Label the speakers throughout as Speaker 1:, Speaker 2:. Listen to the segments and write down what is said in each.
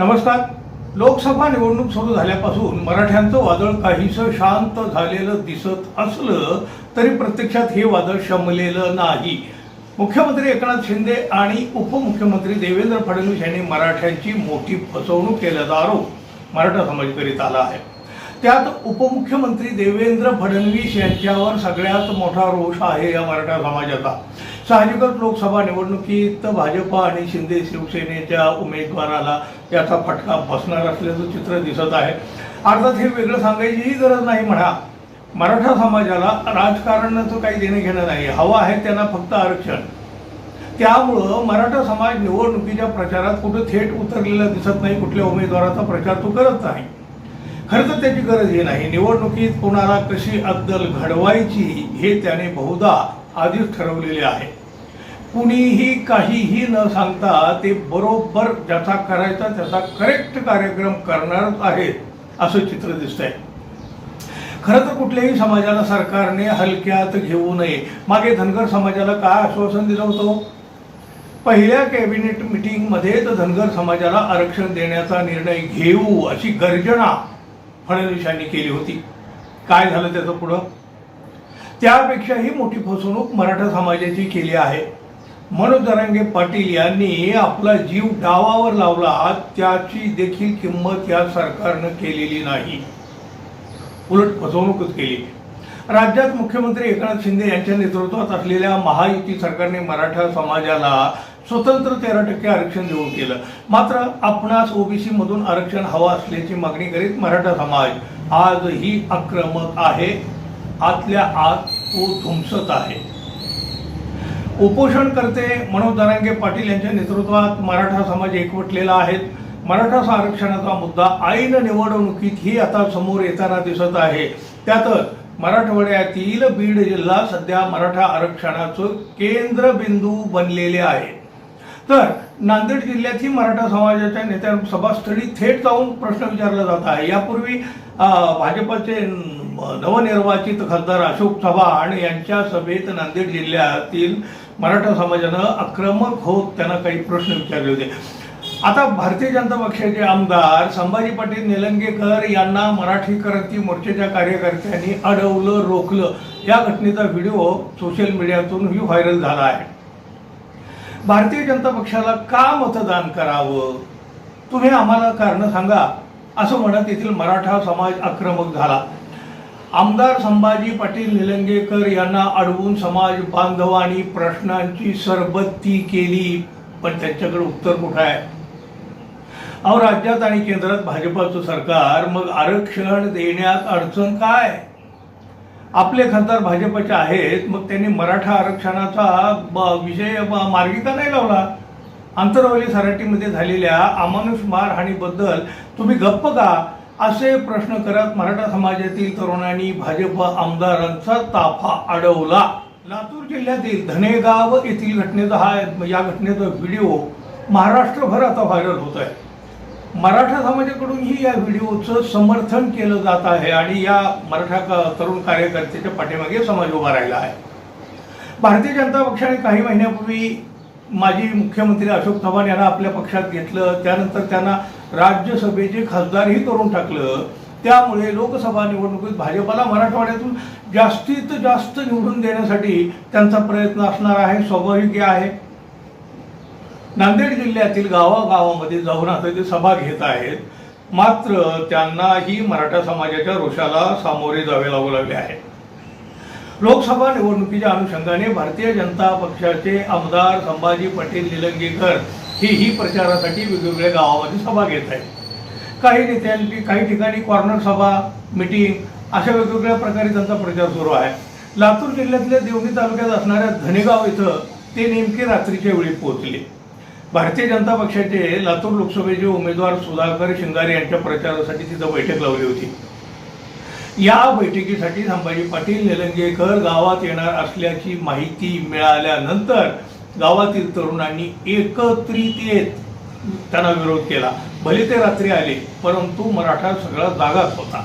Speaker 1: नमस्कार. लोकसभा निवडणूक सुरू झाल्यापासून मराठ्यांचं वादळ काहीसं शांत झालेलं दिसत असलं तरी प्रत्यक्षात हे वादळ शमलेलं नाही. मुख्यमंत्री एकनाथ शिंदे आणि उपमुख्यमंत्री देवेंद्र फडणवीस यांनी मराठ्यांची मोठी फसवणूक केल्याचा आरोप मराठा समाज करीत आला आहे. त्यात उपमुख्यमंत्री देवेंद्र फडणवीस यांच्यावर सगळ्यात मोठा रोष आहे या मराठा समाजाचा. साहजिकच लोकसभा निवडणुकीत भाजप आणि शिंदे शिवसेनेच्या उमेदवाराला याचा फटका बसणार असल्याचं चित्र दिसत आहे. अर्थात हे वेगळं सांगायचीही गरज नाही म्हणा. मराठा समाजाला राजकारणाचं काही देणं घेणं नाही. हवं आहे त्यांना फक्त आरक्षण. त्यामुळं मराठा समाज निवडणुकीच्या प्रचारात कुठं थेट उतरलेला दिसत नाही कुठल्या उमेदवाराचा प्रचार तो करत नाही. खरं तर त्याची गरजही नाही. निवडणुकीत कोणाला कशी अद्दल घडवायची हे त्याने बहुधा आधीच ठरवलेले आहे. कुणीही काहीही न सांगता ते बरोबर ज्याचा करायचा त्याचा करेक्ट कार्यक्रम करणारच आहेत असं चित्र दिसतंय. खरं तर कुठल्याही समाजाला सरकारने हलक्यात घेऊ नये. मागे धनगर समाजाला काय आश्वासन दिलं होतं? पहिल्या कॅबिनेट मिटिंगमध्ये तर धनगर समाजाला आरक्षण देण्याचा निर्णय घेऊ अशी गर्जना फडणवीसांनी केली होती. काय झालं त्याचं पुढं? त्यापेक्षाही मोठी फसवणूक मराठा समाजाची केली आहे. मनोज पाटील यांनी आपला जीव डावावर लावला. त्याची देखील किंमत या सरकारनं केलेली नाही. उलट फसवणूकच केली. राज्यात मुख्यमंत्री एकनाथ शिंदे यांच्या नेतृत्वात असलेल्या महायुती सरकारने मराठा समाजाला स्वतंत्र तेरा टक्के आरक्षण देऊन केलं. मात्र आपणास ओबीसी मधून आरक्षण हवं असल्याची मागणी करीत मराठा समाज आजही आक्रमक आहे. आतल्या आत तो धुमसत आहे. उपोषणकर्ते मनोज दरांगे पाटील यांच्या नेतृत्वात मराठा समाज एकवटलेला आहे. मराठा आरक्षणाचा मुद्दा ऐन निवडणुकीत ही आता समोर येताना दिसत आहे. त्यातच मराठवाड्यातील बीड जिल्हा सध्या मराठा आरक्षणाचं केंद्रबिंदू बनलेले आहे. तर नांदेड जिल्ह्यातही मराठा समाजाच्या नेत्या सभास्थळी थेट जाऊन प्रश्न विचारला जात आहे. यापूर्वी भाजपाचे भाजपचे नवनिर्वाचित खासदार अशोक चव्हाण यांच्या सभेत नांदेड जिल्ह्यातील मराठा समाजानं आक्रमक होत त्यांना काही प्रश्न विचारले होते. आता भारतीय जनता पक्षाचे आमदार संभाजी पाटील निलंगेकर यांना मराठी क्रांती मोर्चाच्या कार्यकर्त्यांनी अडवलं रोखलं. या घटनेचा व्हिडिओ सोशल मीडियातूनही व्हायरल झाला आहे. भारतीय जनता पक्षाला का मतदान करावं? तुम्ही आम्हाला कारण सांगा. असं म्हणत येथील मराठा समाज आक्रमक झाला. आमदार संभाजी पाटील निलंगेकर यांना अडवून समाज बांधवांनी प्रश्नांची सरबत्ती केली पण त्यांच्याकडे उत्तर कुठं आहे? अहो राज्यात आणि केंद्रात भाजपाचं सरकार मग आरक्षण देण्यात अडचण काय? आपले खासदार भाजपचे आहेत मग त्यांनी मराठा आरक्षणाचा विषय ब- मार्गी का नाही लावला? आंतरवली सराटीमध्ये झालेल्या अमानुष मारहाणीबद्दल तुम्ही गप्प का? असे प्रश्न करत मराठा समाजातील तरुणांनी भाजप आमदारांचा ताफा अडवला. लातूर जिल्ह्यातील धनेगाव येथील घटनेचा हा या घटनेचा व्हिडिओ महाराष्ट्रभर आता व्हायरल होत आहे. मराठा समाजाकडूनही या व्हिडिओचं समर्थन केलं जात आहे आणि या मराठा क- तरुण कार्यकर्त्याच्या पाठीमागे समाज उभा राहिला आहे. भारतीय जनता पक्षाने काही महिन्यापूर्वी माजी मुख्यमंत्री अशोक चव्हाण यांना आपल्या पक्षात घेतलं त्यानंतर त्यांना राज्यसभेचे खासदारही करून टाकलं. त्यामुळे लोकसभा निवडणुकीत भाजपाला मराठवाड्यातून जास्तीत जास्त निवडून देण्यासाठी त्यांचा प्रयत्न असणार आहे स्वाभाविक आहे. नांदेड जिल्ह्यातील गावागावामध्ये जाऊन आता ते सभा घेत आहेत. मात्र त्यांनाही मराठा समाजाच्या रोषाला सामोरे जावे लागू लागले आहे. लोकसभा निवडणुकीच्या अनुषंगाने भारतीय जनता पक्षाचे आमदार संभाजी पाटील निलंगेकर हेही प्रचारासाठी वेगवेगळ्या गावामध्ये सभा घेत आहेत. काही नेत्यांची काही ठिकाणी कॉर्नर सभा मिटिंग अशा वेगवेगळ्या प्रकारे त्यांचा प्रचार सुरू आहे. लातूर जिल्ह्यातल्या देवणी तालुक्यात असणाऱ्या धनेगाव इथं ते नेमके रात्रीच्या वेळी पोहोचले. भारतीय जनता पक्षाचे लातूर लोकसभेचे उमेदवार सुधाकर शिंगारे यांच्या प्रचारासाठी तिथं बैठक लावली होती. या बैठकीसाठी संभाजी पाटील निलंगेकर गावात येणार असल्याची माहिती मिळाल्यानंतर गावातील तरुणांनी एकत्रित येत त्यांना विरोध केला. भले ते रात्री आले परंतु मराठा सगळा जागाच होता.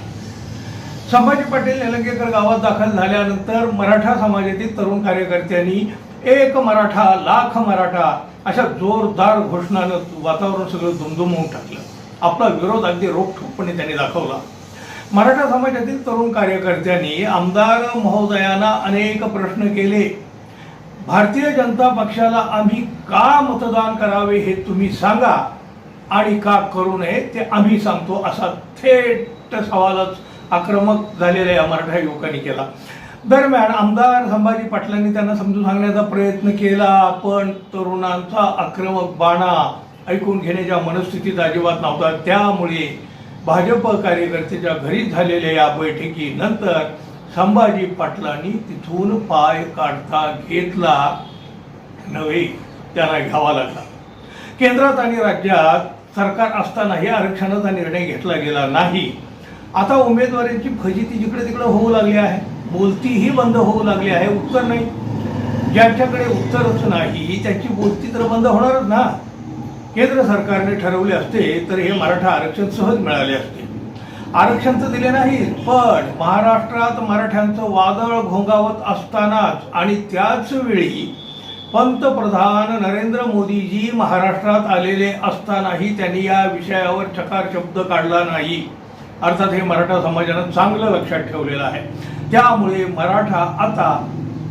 Speaker 1: संभाजी पाटील निलंगेकर गावात दाखल झाल्यानंतर मराठा समाजातील तरुण कार्यकर्त्यांनी एक मराठा लाख मराठा अशा जोरदार घोषणानं वातावरण सगळं दुमदुमवून टाकलं. आपला विरोध अगदी रोखठोकपणे त्यांनी दाखवला. मराठा समाजातील तरुण कार्यकर्त्यांनी आमदार महोदयांना अनेक प्रश्न केले. भारतीय जनता पक्षाला आम्ही का मतदान करावे हे तुम्ही सांगा आणि का करू नये ते आम्ही सांगतो असा थेट सवालच आक्रमक झालेला या मराठा युवकांनी केला. दरम्यान आमदार संभाजी पाटलांनी त्यांना समजून सांगण्याचा प्रयत्न केला पण तरुणांचा आक्रमक बाणा ऐकून घेण्याच्या मनस्थितीत अजिबात नव्हता. त्यामुळे भाजप कार्यकर्त्याच्या घरी झालेल्या या बैठकीनंतर संभाजी पाटलांनी तिथून पाय काढता घेतला नव्हे त्यांना घ्यावा लागला. केंद्रात आणि राज्यात सरकार असतानाही आरक्षणाचा निर्णय घेतला गेला नाही. आता उमेदवारांची फजिती जिकडे तिकडे होऊ लागली आहे. बोलतीही बंद होऊ लागली आहे. उत्तर नाही. ज्यांच्याकडे उत्तरच नाही त्याची बोलती तर बंद होणारच ना. केंद्र सरकारने ठरवले असते तर हे मराठा आरक्षण सहज मिळाले असते. आरक्षण तर दिले नाही पण महाराष्ट्रात मराठ्यांचं वादळ घोंगावत असतानाच आणि त्याच वेळी पंतप्रधान नरेंद्र मोदीजी महाराष्ट्रात आलेले असतानाही त्यांनी या विषयावर चकार शब्द काढला नाही. अर्थात हे मराठा समाजानं चांगलं लक्षात ठेवलेलं आहे. त्यामुळे मराठा आता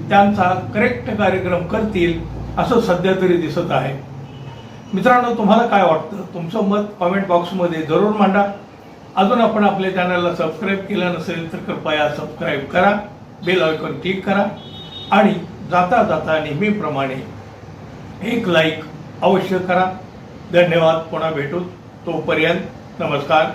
Speaker 1: त्यांचा करेक्ट कार्यक्रम करतील असं सध्या तरी दिसत आहे. मित्रांनो तुम्हाला काय वाटतं? तुमचं मत कमेंट बॉक्समध्ये जरूर मांडा. अजून आपण आपल्या चॅनलला सबस्क्राईब केलं नसेल तर कृपया सबस्क्राईब करा. बेल आयकॉन क्लिक करा. आणि जाता जाता नेहमीप्रमाणे एक लाईक अवश्य करा. धन्यवाद. पुन्हा भेटू. तोपर्यंत नमस्कार.